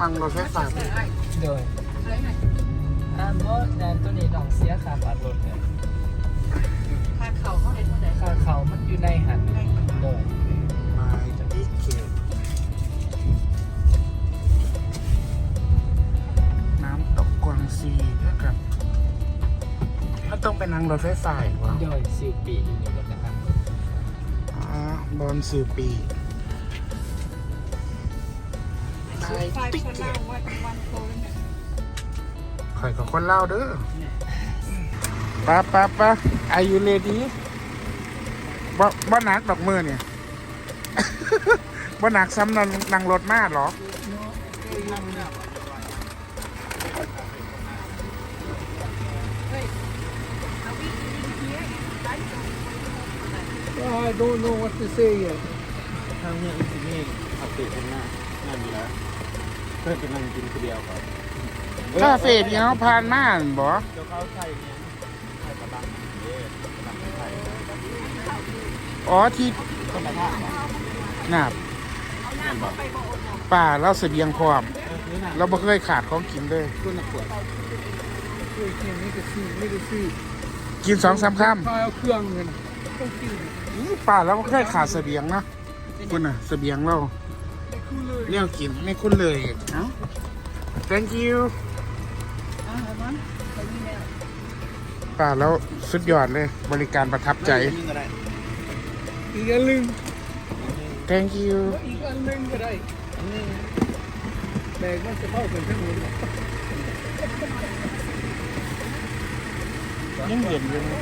มังรถไฟฟ้าไปโดยอ่าเพราะงานตัวนี้ต้องเสียค่าบัตรรถเนี่ยค่าเข่าเขาได้เท่าไหร่ค่าเข่ามันอยู่ในหันโดยมาที่เขตน้ำตกกวางซีนะครับถ้าต้องไปนั่งรถไฟฟ้าอีกวะโดยสิบปีอยู่ในี่ก็จะทำอ๋อบอลสื่อปี ติ๊กเลยข่อยกับคนเล่าเด้อปะปะปะอายุเลดีบ่บ่หนักดอกมือเนี่ยบ่หนักซ้ำนั่งนั่งรถมากหรอเอาวิ่งยิงเทียไล่รง I don't know what to say yet ทางเนี้ยที่นี่ขับติดข้างหน้านั่นอยู่แล้ว เพื่อนเป็นนั่งกินคนเดียวครับคาเฟ่ที่เขาผ่านมาหั่นบ่เดี๋ยวเขาใส่เนี่ยใส่กระบังเอ๊ะกระบังไทยอ๋อที่คนละท่าเหรอนาบนั่นบอกป่าเราเสบียงพร้อม เออนี่น่ะเราบ่เคยขาดของกินเลยคุณน่ะปวดเฮ้ยเนี่ยนี่ก็ซื้อนี่ก็ซื้อกินสองสามคข้าวเอาเครื่องเงินต้องกินำอื้อป่าเราบ่เคยขาดเสบียงนะคุณน่ะเสบียงเรา ได้คู่เลยเนี่ยกินไม่คุ้นเลย เอ้า thank you อ่าเอามันไปนี่แล้วป่าแล้วสุดยอดเลย บริการประทับใจนี่ก็ได้อีกอันหนึง thank you อีกอันหนึงก็ได้แบกมันจะเข้าเป็นทั้งหมดยังเห็นอยู่นะ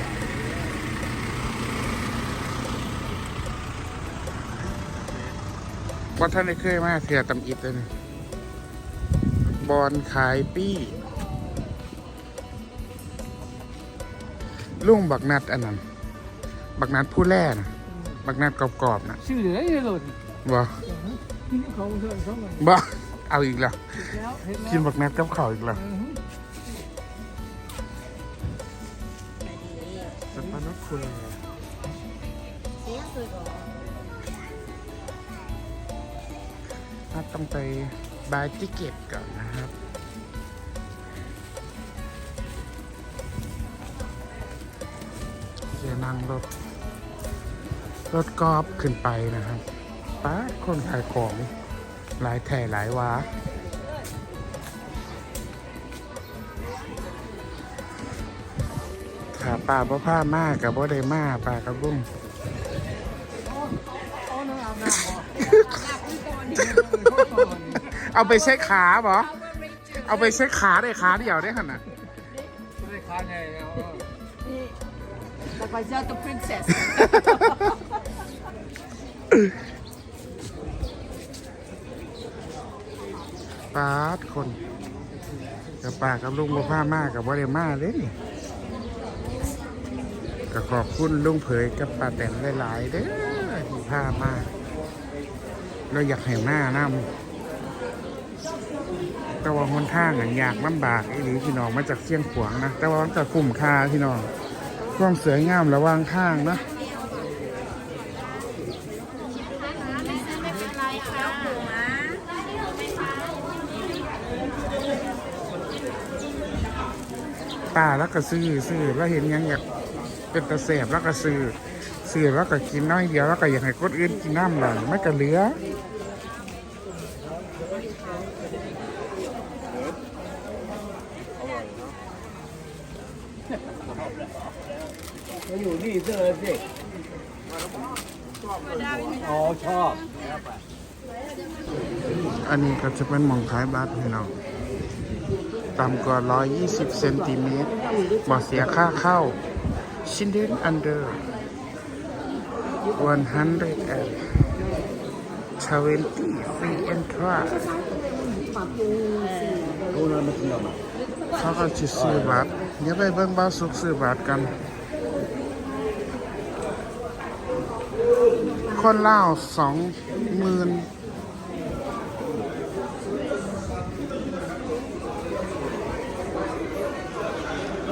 ว่าท่านได้เคยมาเถื่อตำอิดเลยนะบอลขายปี้ลุงบักนัดอันนั้น บักนัดผู้แร่นะบักนัดกรอบๆนะชื่อเหลือไอ้หล่นบ่นี่เขาเพิ่มเข้ามาบ่ เอาอีกแล้วแล้วเห็นแล้ว กินบักนัดกับข้าวอีกแล้วอือฮึสปานัดคุณเกถ้าต้องไปบายติเก็ตก่อนนะครับ จะนั่งรถ รถกอล์ฟขึ้นไปนะครับป้าคนขายของหลายแถ่หลายวาถ้าป่าบ่ผ้ามากกับบ่ได้มาป่ากับบุ้ง เอาไปใช้ขาบ่เอาไปใช้ขาได้ขาเดียวได้ขนาดไม่ได้ค้าไงเอานี่บอกว่าเจ้าตัว princess ปาดคนกับป่ากับลุงบ่ผ้ามากกับบ่ได้มาเลยก็ขอบคุณลุงเผยกับป้าแตนหลาย ๆ เด้อที่พามาเราอยากเห็นหน้านำ แต่ว่าหนทางอะยากลำบากไอ้หลีพี่น้องมาจากเชียงขวางนะ แต่ว่ามันก็คุ้มค่าพี่น้องความสวยงามระหว่างทางนะป้าแล้วก็ซื้อซื้อแล้วเห็นยังอยากเป็นตะเสบแล้วก็ซื้อซื้อแล้วก็กินน้อยเดียวแล้วก็อยากให้คนอื่นกินน้ำหลังไม่ก็เหลือ เขาอยู่นี่เสื้อเด็กอ๋อชอบอันนี้ก็จะเป็นหมองขายบัตรพี่น้องต่ำกว่า 120 เซนติเมตรบ่เสียค่าเข้าชินเดนอันเดอร์100 and 20 free entry โอ้นั่นมันเป็นอะไรเขาก็จะซื้อบัตร เดี๋ยวไปเบิ้งบ้าสุกซื้อบาทกัน คนเล่าสองหมื่น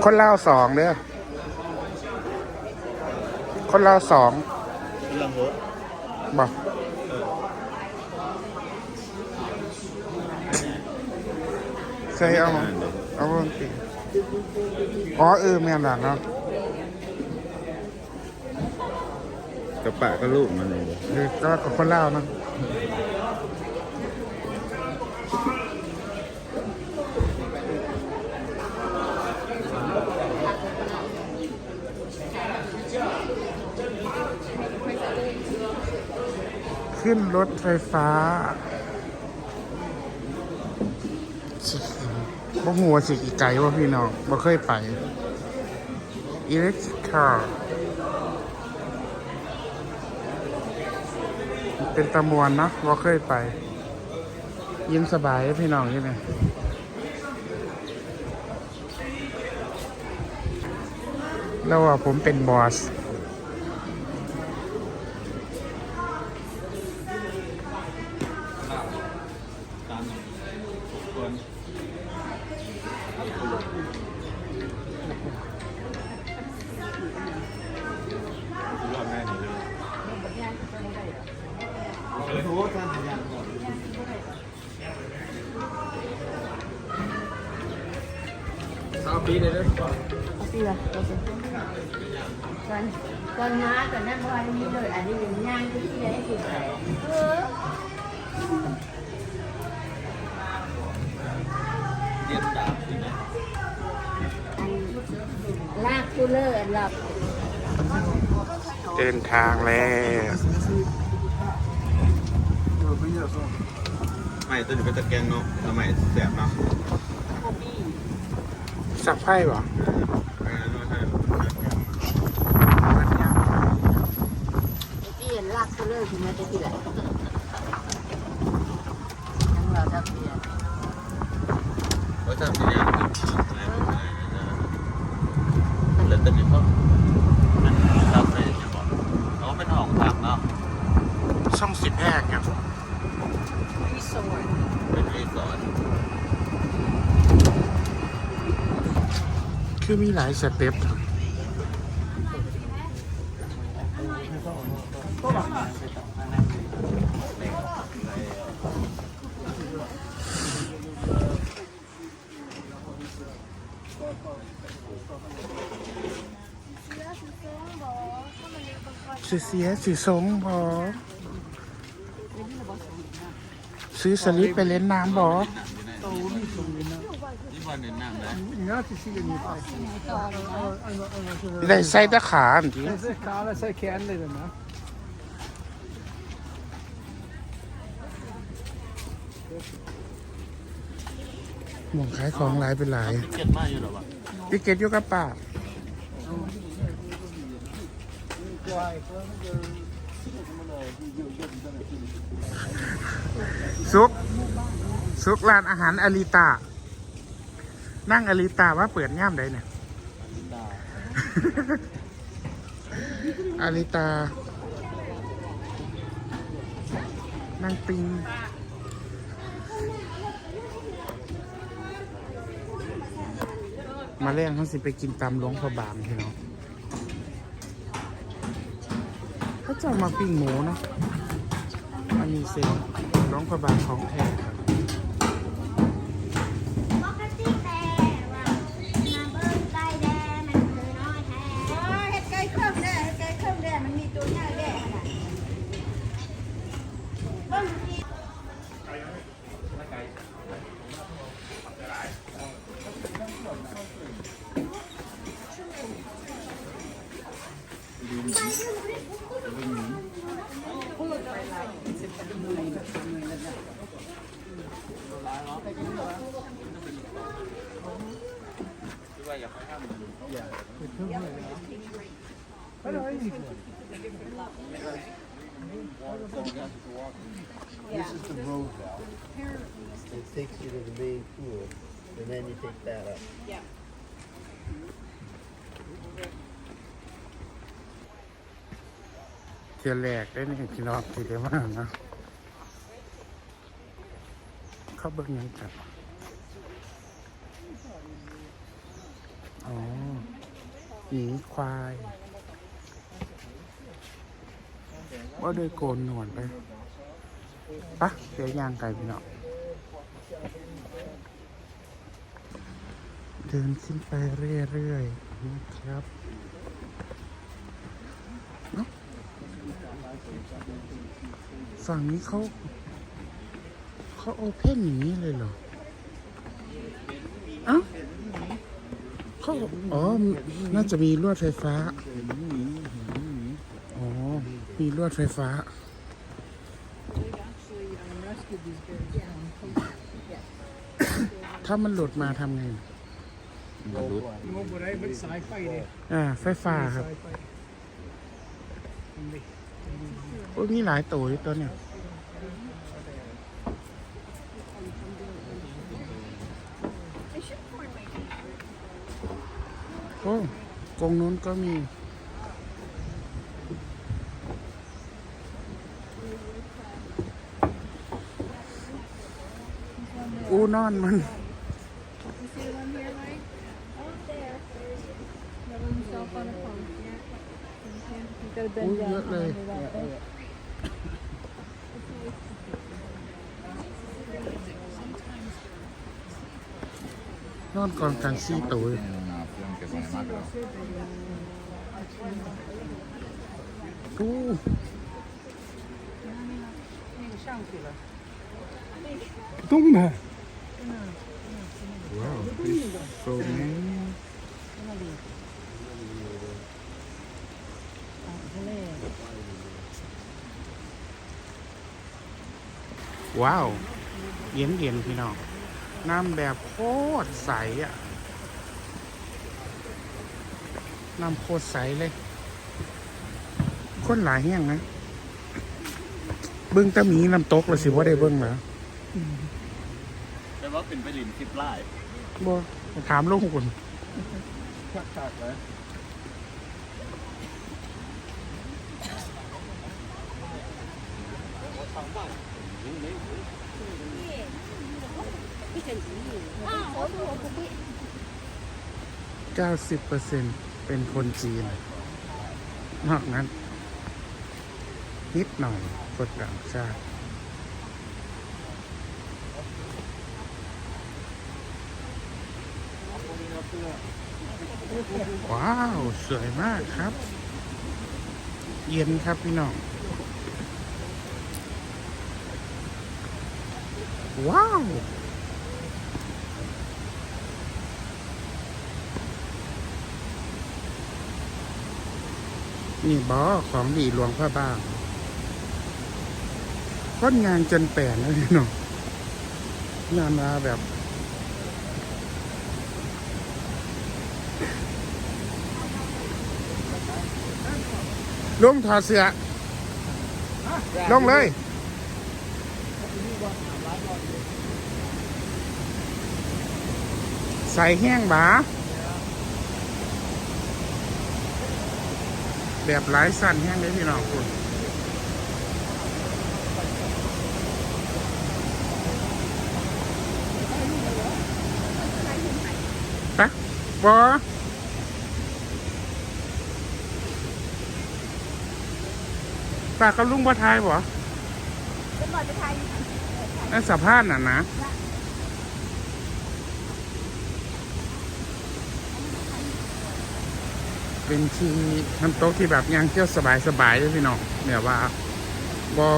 คนเล่าสองเด้อคนเล่าสองบอกใช่เอาเอาลงตี อ๋อเออแม่นหลังเนาะกระปะก็ลูกมันเลยเออก็กับคนลาวเนาะขึ้นรถไฟฟ้า บ่หัวสิกี่ไกลว่าพี่น้องบ่เคยไปอิเล็กทริคาร์เป็นตะมวนเนาะบ่เคยไป ยิ้มสบายพี่น้องใช่ไหมแล้วว่าผมเป็นบอส Lak cooler and love. เดินทางแล้วไม่ตัวนี้เป็นตะแกรงเนาะทำไมแสบเนาะสักไพ่เหรอ Cái gì lak cooler thì nó sẽ lại. Đang vào đặc biệt. ว่าทำสัญญาณเหลือแต่นี่เพราะมันรับได้ยังบอกอ๋อเป็นห้องพักเนาะ ช่องสิบแยกครับ Resort. เป็นรีสอร์ท คือมีหลายสเต็ปสีเสียสีสงบอซื้อสลิปไปเล่นน้ำบอ นี่บอลเน้นน้ำนะ ได้ใส่ตะขาอันที่ใส่ขาและใส่แขนเลยเด้อนะหมองขายของหลายเป็นหลายเก็ตมากอยู่หรอวะพิเกตอยู่กับป้าซุกซุกร้านอาหารอาริตา นั่งอาริตาว่าเปิดง่ามได้เนี่ยอาริตา นั่งปิง มาเล่งเขาสิไปกินตำหลวงพระบางพี่น้องเขาจะมาปิ้งหมูเนาะมันมีเซนหลวงพระบางของแท้ครับ ปกติแต่ว่ามาเบิ้งไก่แดงมันคือน้อยแท้ เฮ็ดไก่เครื่องแน่เฮ็ดไก่เครื่องแน่มันมีตัวใหญ่แน่ขนาด เบิ้งที This is the road valve. It takes you to the main pool, and then you take that up. เทียแรกได้นี่พี่น้องที่ได้มาเนะเข้าเบิ้งยังกันอ๋อหมีควาย ว่าโดยโกนหนวดไปปะเดี๋ยวยางไก่พี่เนาะเดินขึ้นไปเรื่อยๆนะครับเนาะ ฝั่งนี้เขาเขาโอเพนอย่างนี้เลยเหรอ เอ้าเขาอ๋อ น่าจะมีลวดไฟฟ้า อ๋อ มีลวดไฟฟ้า ถ้ามันหลุดมาทำไงงบอะไรเป็นสายไฟเนี่ยอ่า ไฟฟ้าครับ โอ้ยมีหลายตัวอยู่ตัวเนี่ยโอ้กรงนู้นก็มีอู้นอนมัน อู้เยอะเลยนอนก่อนกันซี่ตั วอู้ตุ้งมาว้าวโซมว้าว เย็นเย็นๆพี่น้อง น้ำแบบโคตรใสอะ น้ำโคตรใสเลยคนหลายแห้งนะ เบิ้งแตะหมีน้ำตกเลยสิว่าได้เบิ้งนะแต่ว่าเป็นไปลินทิพไล่บ่ถามลุงคุณชักชักเลย 90%เป็นคนจีน นอกนั้น นิดหน่อยคนต่างชาติว้าว สวยมากครับ เย็นครับพี่น้อง ว้าวนี่บอของดีหลวงพระบางก้อนงานจนแปลนแล้วพี่น้องงานมาแบบลงถอดเสื้อลงเลย ใส่แห้งบาแบบหลายสั้นแห้งเลยพี่น้องคุณปะบอปากกับลุงบ่ทายบ่นั่นสัมภาษณ์น่ะนะ เป็นที่น้ำตกที่แบบยังเที่ยวสบายสบายๆเลยพี่น้องเนี่ยว่าบอ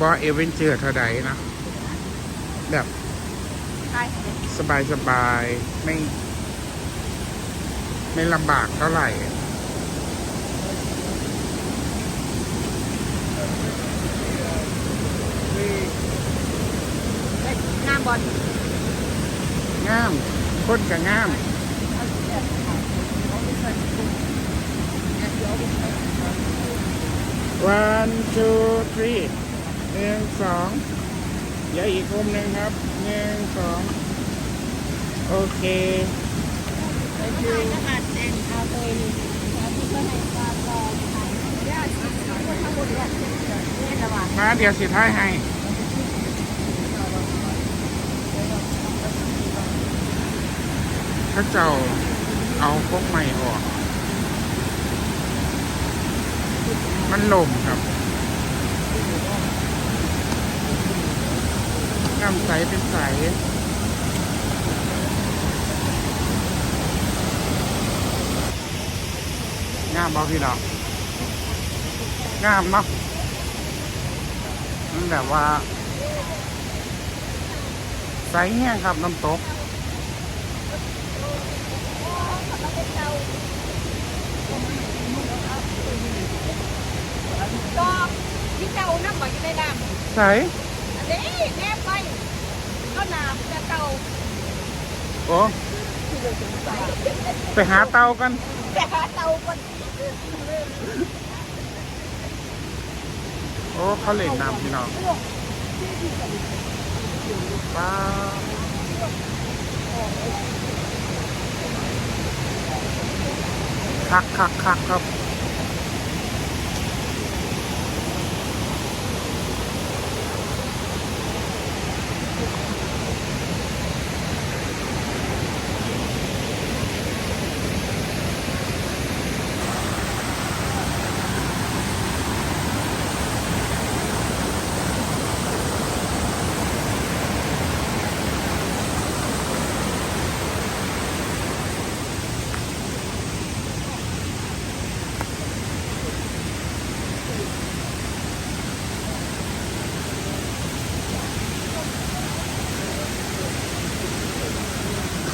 บอเอเวนเจอร์เท่าใดนะ แบบสบายสบายๆไม่ ไม่ลำบากเท่าไหร่งามบอลงามคนกับงาม one two three หนึ่งสองเดี๋ยวอีกมุมหนึ่งครับหนึ่งสองโอเคถ่าเดียว่าเดี๋ยวสิท้ายให้เขาเจ้าเอาพวกใหม่ออก มันลมครับน้ำใสเป็นใสงามบ่พี่น้องงามเนาะมันแบบว่า ใสแห้งครับน้ำตก ดอกที่เจ้า น้ำบ่อยู่ในน้ำใสอันนี้แนบไปก็น้ำจะเก่าโอ้ไปหาเตากันแต่หาเตาคนโอ้เขาเล่นน้ำพี่น้องป้าคักคักคักครับ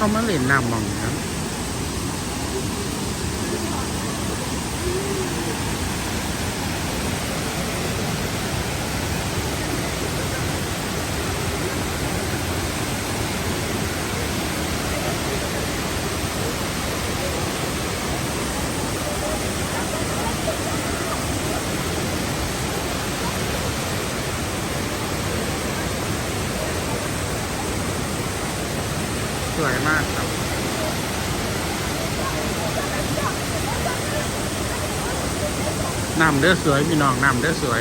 เขามาเล่นน้ำมอง สวยมากครับน้ำเด้อสวยพี่น้องน้ำเด้อสวย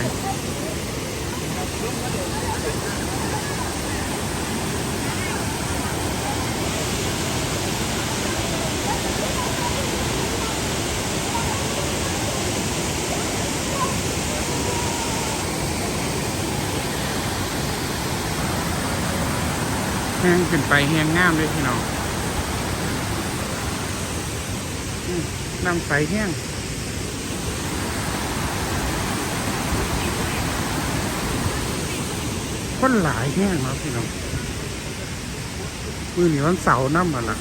ห้งขึ้นไปแห้งงามเลยพี่น้องน้ำใสแห้งคนหลายแห้งครับพี่น้องมือเหนียววันเสาร์น้ำมันละ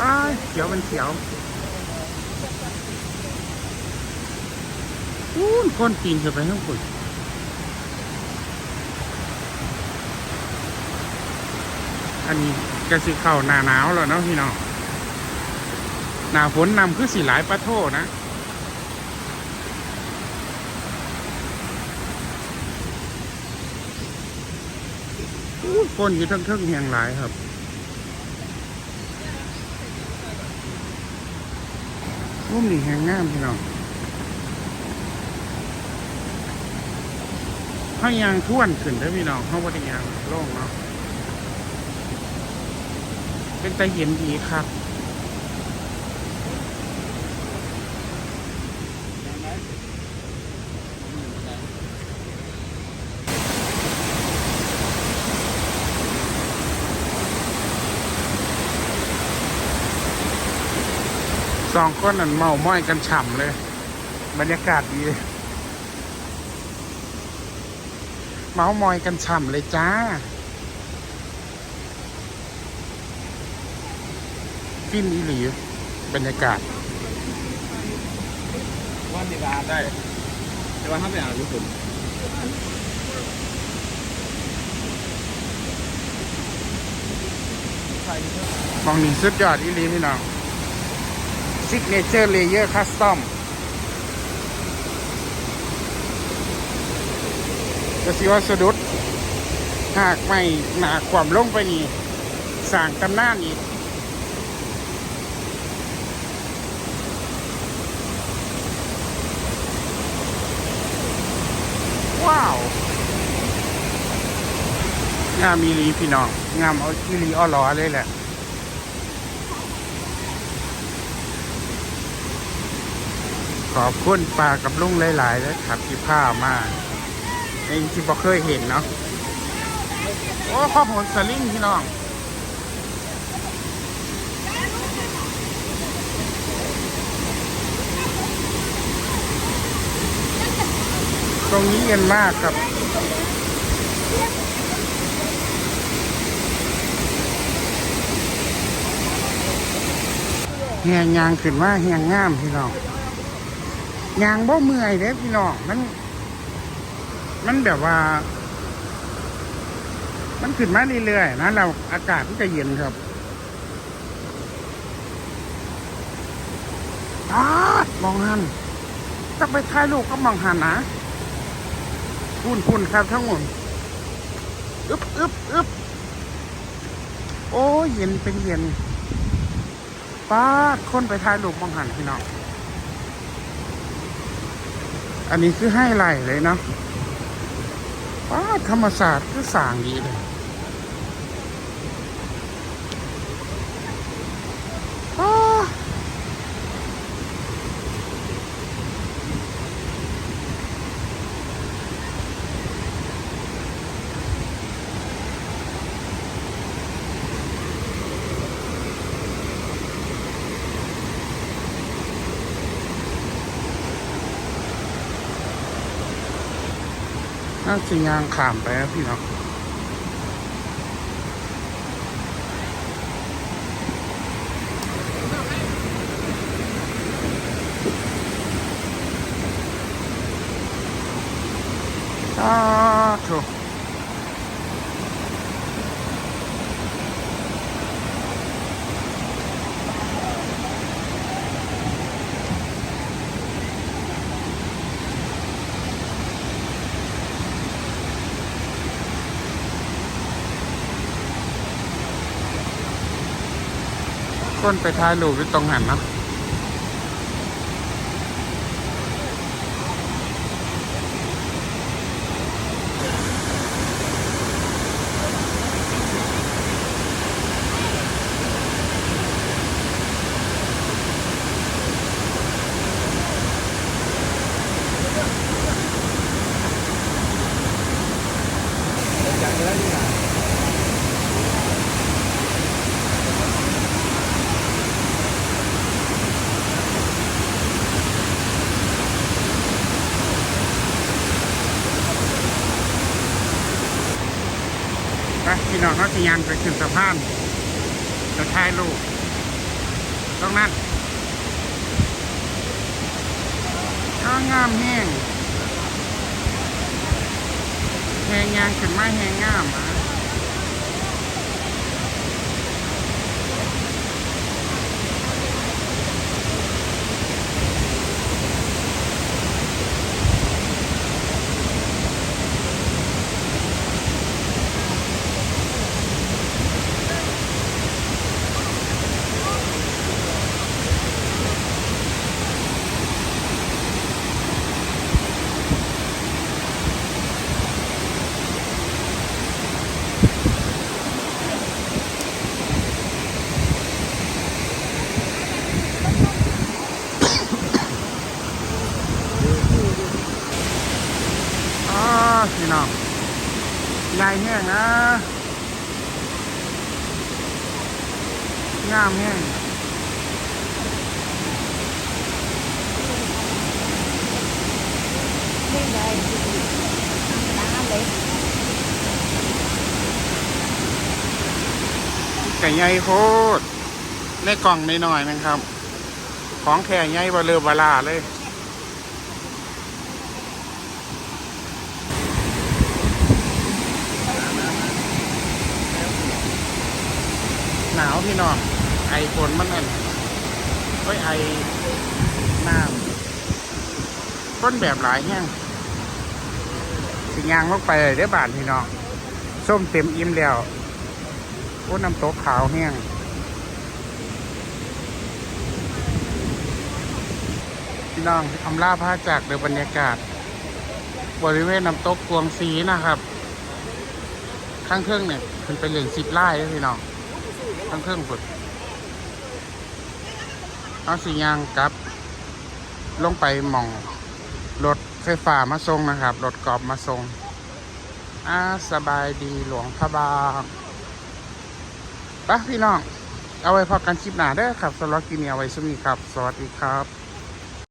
อ้าเขียวเป็นเขียวอู้คนปีนขึ้นไปข้างบน อันนี้กระสิเข้าหน้าหนาวแล้วเนาะพี่น้องหน้าฝนนำคือสีหลายปะโทนะฝนอยู่ทั้งเทิงแหงหลายครับรูมนี่แหงงามพี่น้องเขายางท่วนขึ้นได้พี่น้องเขาบ่ได้ยางโล่งเนาะ เป็นตาเห็นดีครับสองคนนั่นเมาม้อยกันฉ่ำเลย บรรยากาศดีเลยเมามอยกันฉ่ำเลยจ้า ฟินอีหลีบรรยากาศว่ามีการได้ แต่ว่าถ้าไม่อ่านรู้สึกมองนี่สุดยอดอีหลีพี่น้องซิกเนเจอร์เลเยอร์คัสตอมก็สิว่าสะดุดหากไม่หนาความลงไปนี่สร้างตำนานอีก ว้าว งามมีรีพี่น้อง งามเอาอีลีอ้อล้อเลยแหละขอบคุณปลากับลุงหลายๆแล้วขับที่ผ้ามากเองที่บอกเคยเห็นเนาะโอ้ข้อผลสลิงพี่น้อง ตรงนี้เย็นมากครับแหงยางขึ้นว่าแหงงามพี่น้องยางบ่เมื่อยเด้พี่น้องมัน มันแบบว่า มันขึ้นมาเรื่อยๆนะเราอากาศมันจะเย็นครับอ้ามองหันต้องไปถ่ายรูปก็มองหันนะ พุ่นพุ่นครับทั้งหมดอึบอึบอึบโอ้เย็นเป็นเย็นป้าคนไปถ่ายรูปมองหันพี่น้อง อันนี้คือให้ไหลเลยเนาะป้าธรรมศาสตร์คือสางดีเลย น่าจะยางขามไปครับพี่น้องอ่าถูก ก้นไปท้ายรูปอยู่ตรงหันเนาะ พี่น้องเขาจะยังไปขึ้นสะพานจะถ่ายรูปตรงนั้นก็งามแห้งแหงยางขึ้นไม้แหงงามอะอ๋อพี่น้อง ใหญ่แห้งนะงามแห้งเล่นได้ตาเล็กไก่ใหญ่โคตรในกล่องในหน่อยนะครับ ของแค่ใหญ่บาเลอบาลาเลย หนาว พี่น้องไอฝนมันนั่นเฮ้ยไอน้ำต้นแบบหลายแห้งสิยางลงไปเลยได้บาทพี่น้องส้มเต็มอิ่มแล้วโอ้น้ำตกขาวแห้งพี่น้องอำลาพาจากเดือบรรยากาศ บริเวณน้ำตกกวงสีนะครับ ข้างเครื่องเนี่ยขึ้นไปเหลืองสิบไร่เลยพี่น้อง ข้งเครื่องฝุดเอาสียางกลับ ลงไปหม่องรถไฟฟ้ามาส่งนะครับรถกอบมาส่งอ่าสบายดีหลวงพระบางไปะพี่น้อง เอาไว้พอกันคลิปหน้าเด้อครับสำหรับกินเนี้อไว้สมีครับ สวัสดีครับ